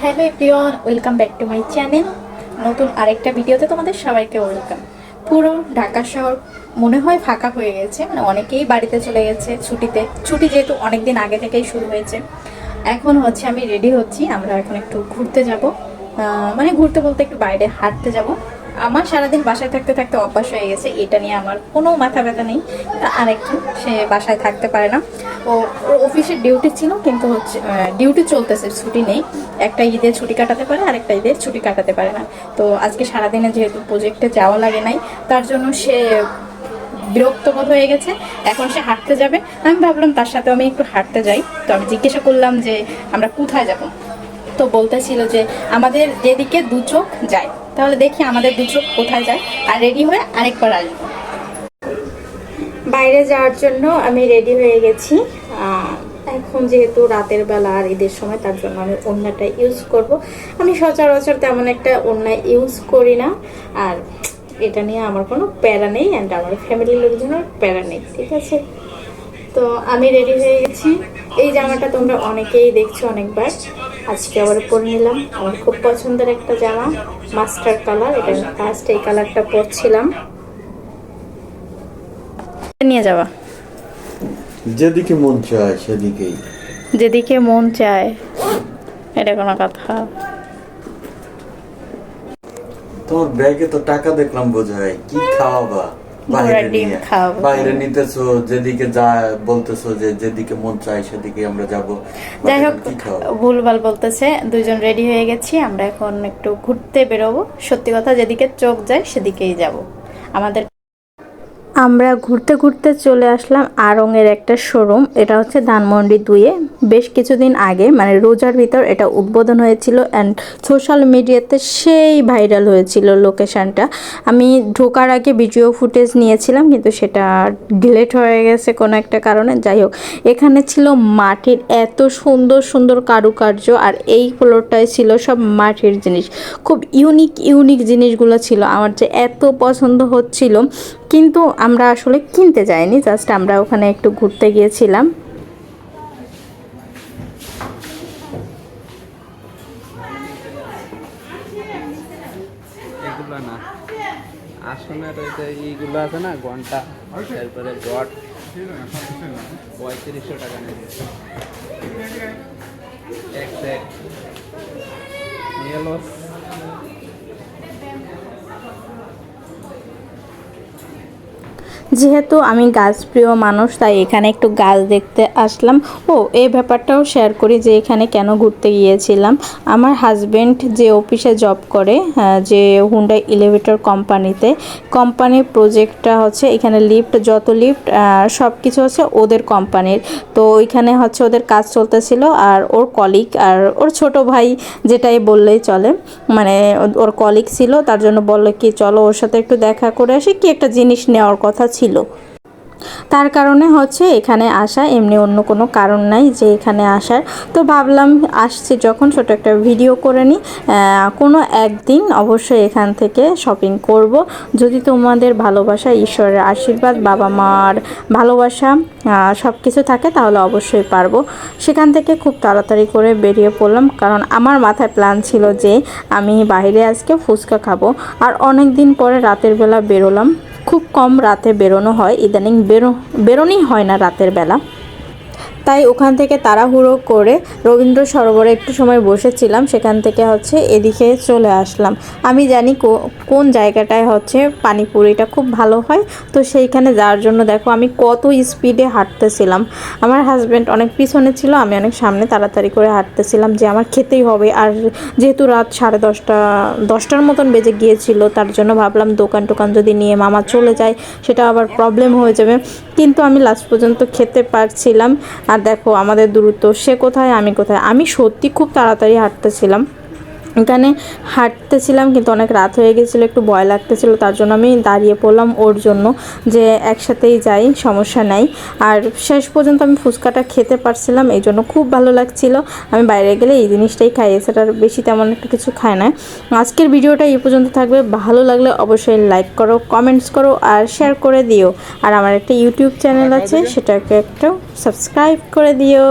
Hello everyone, welcome back to my channel. নতুন আরেকটা ভিডিওতে তোমাদের সবাইকে ওয়েলকাম। পুরো ঢাকা শহর মনে হয় ফাঁকা হয়ে গেছে মানে অনেকেই বাড়িতে চলে গেছে ছুটিতে। ছুটি যেহেতু অনেক দিন আগে থেকেই শুরু হয়েছে। এখন হচ্ছে আমি রেডি হচ্ছি, আমরা এখন একটু ঘুরতে যাব। মানে ঘুরতে বলতে একটু বাইরে হাঁটতে যাব। আমার সারাদিন বাসায় থাকতে থাকতে অভ্যাস হয়ে গেছে, এটা নিয়ে আমার কোনো মাথা ব্যথা নেই। আরেকজন সে বাসায় থাকতে পারে না। ও অফিসের ডিউটি ছিল, কিন্তু হচ্ছে ডিউটি চলতেছে, ছুটি নেই। একটা ঈদের ছুটি কাটাতে পারে আর একটা ঈদের ছুটি কাটাতে পারে না। তো আজকে সারাদিনে যেহেতু প্রজেক্টে যাওয়া লাগে নাই, তার জন্য সে বিরক্ত বোধ হয়ে গেছে। এখন সে হাঁটতে যাবে। আমি ভাবলাম তার সাথে আমি একটু হাঁটতে যাই। তো আমি জিজ্ঞাসা করলাম যে, আমরা কোথায় যাব? তো বলতেছিল যে, আমাদের যেদিকে দু চোখ যায় তাহলে দেখি আমাদের দুটো কোথায় যায়। আর রেডি হয়ে আরেকবার আসব। বাইরে যাওয়ার জন্য আমি রেডি হয়ে গেছি। এখন যেহেতু রাতের বেলা আর ঈদের সময়, তার জন্য আমি ওড়নাটা ইউজ করব। আমি সচরাচর তেমন একটা ওড়না ইউজ করি না। আর এটা নিয়ে আমার কোনো প্যারা নেই অ্যান্ড আমার ফ্যামিলির লোকজনের প্যারা নেই, ঠিক আছে? তো আমি রেডি হয়ে গেছি। এই জামাটা তোমরা অনেকেই দেখছ অনেকবার। আজকে আবার পরে নিলাম। আমার খুব পছন্দের একটা জামা মাস্টার কালার। এটা ফার্স্ট এই কালারটা পরছিলাম। নিয়ে যাওয়া যেদিকে মন চায় সেদিকেই। যেদিকে মন চায় এটা কোনো কথা। তোর ব্যাগে তো টাকা দেখলাম বোঝায় কি খাওয়াবা? বাইরে নিতেছো যেদিকে যায় বলতেছো যে যেদিকে মন চায় সেদিকে আমরা যাব। যাই হোক ভুলভাল বলতেছে দুজন রেডি হয়ে গেছি আমরা এখন একটু ঘুরতে বেরোবো। সত্যি কথা যেদিকে চোখ যায় সেদিকেই যাব। আমাদের আমরা ঘুরতে ঘুরতে চলে আসলাম আড়ংয়ের একটা শোরুম এটা হচ্ছে ধানমন্ডি দুয়ে বেশ কিছুদিন আগে মানে রোজার ভিতর এটা উদ্বোধন হয়েছিল অ্যান্ড সোশ্যাল মিডিয়াতে সেই ভাইরাল হয়েছিল লোকেশনটা আমি ঢোকার আগে ভিডিও ফুটেজ নিয়েছিলাম, কিন্তু সেটা ডিলেট হয়ে গেছে কোনো একটা কারণে। যাই হোক, এখানে ছিল মাটির এত সুন্দর সুন্দর কারুকার্য আর এই ফ্লোরটায় ছিল সব মাটির জিনিস। খুব ইউনিক ইউনিক জিনিসগুলো ছিল। আমার যে এত পছন্দ হচ্ছিল, কিন্তু আমরা আসলে কিনতে যাইনি জাস্ট আমরা ওখানে একটু ঘুরতে গিয়েছিলাম। এগুলো না। আসনের ওই যে এইগুলো আছে না, ঘণ্টা, তারপরে গট পঁয়ত্রিশশো টাকা নেবে। এক সেট নিয়ে যেহেতু আমি গাছপ্রিয় মানুষ, তাই এখানে একটু গাছ দেখতে আসলাম। ও এই ব্যাপারটাও শেয়ার করি যে এখানে কেন ঘুরতে গিয়েছিলাম। আমার হাজবেন্ড যে অফিসে জব করে যে হুন্ডাই ইলেভেটর কোম্পানিতে কোম্পানির প্রজেক্টটা হচ্ছে এখানে লিফট যত লিফট সব কিছু হচ্ছে ওদের কোম্পানির তো ওইখানে হচ্ছে ওদের কাজ চলতেছিল আর ওর কলিগ আর ওর ছোট ভাই যেটাই বললেই চলে মানে ওর কলিগ ছিল, তার জন্য বলল কি, চলো ওর সাথে একটু দেখা করে আসি, কি একটা জিনিস নেওয়ার কথা ছিল। তার কারণে হচ্ছে এখানে আসা এমনি অন্য কোনো কারণ নাই যে এখানে আসার। তো ভাবলাম আসছি যখন ছোট একটা ভিডিও করে নিই কোনো একদিন অবশ্যই এখান থেকে শপিং করব। যদি তোমাদের ভালোবাসা, ঈশ্বরের আশীর্বাদ, বাবা মার ভালোবাসা সব কিছু থাকে তাহলে অবশ্যই পারব। সেখান থেকে খুব তাড়াতাড়ি করে বেরিয়ে পড়লাম কারণ আমার মাথায় প্ল্যান ছিল যে আমি বাইরে আজকে ফুচকা খাব। আর অনেক দিন পরে রাতের বেলা বেরোলাম। খুব কম রাতে বেরোনো হয় ইদানিং বেরো বেরোনোই হয় না রাতের বেলা। তাই ওখান থেকে তাড়াহুড়ো করে রবীন্দ্র সরোবরে একটু সময় বসেছিলাম, সেখান থেকে হচ্ছে এদিকে চলে আসলাম। আমি জানি কোন জায়গাটায় হচ্ছে পানিপুরিটা খুব ভালো হয়। তো সেইখানে যাওয়ার জন্য দেখো আমি কত স্পিডে হাঁটতেছিলাম। আমার হাজব্যান্ড অনেক পিছনে ছিল, আমি অনেক সামনে তাড়াতাড়ি করে হাঁটতেছিলাম যে আমার খেতেই হবে। আর যেহেতু রাত সাড়ে দশটা, দশটার মতন বেজে গিয়েছিল, তার জন্য ভাবলাম দোকান টোকান যদি নিয়ে মামা চলে যায়, সেটা আবার প্রবলেম হয়ে যাবে। কিন্তু আমি লাস্ট পর্যন্ত খেতে পারছিলাম। দেখো আমাদের দূরত্ব সে কোথায় আমি কোথায়? আমি সত্যি খুব তাড়াতাড়ি হাঁটতেছিলাম। এখানে হাঁটতেছিলাম কিন্তু অনেক রাত হয়ে গেছিল একটু ভয় লাগতেছিল তার জন্য আমি দাঁড়িয়ে পড়লাম ওর জন্য যে একসাথেই যাই সমস্যা নাই। আর শেষ পর্যন্ত আমি ফুচকাটা খেতে পারছিলাম এই জন্য খুব ভালো লাগছিল। আমি বাইরে গেলে এই জিনিসটাই খাই এছাড়া বেশি তেমন একটা কিছু খায় না। আজকের ভিডিওটা এই পর্যন্ত থাকবে ভালো লাগলে অবশ্যই লাইক করো কমেন্টস করো আর শেয়ার করে দিও। আর আমার একটা ইউটিউব চ্যানেল আছে সেটাকে একটু সাবস্ক্রাইব করে দিও।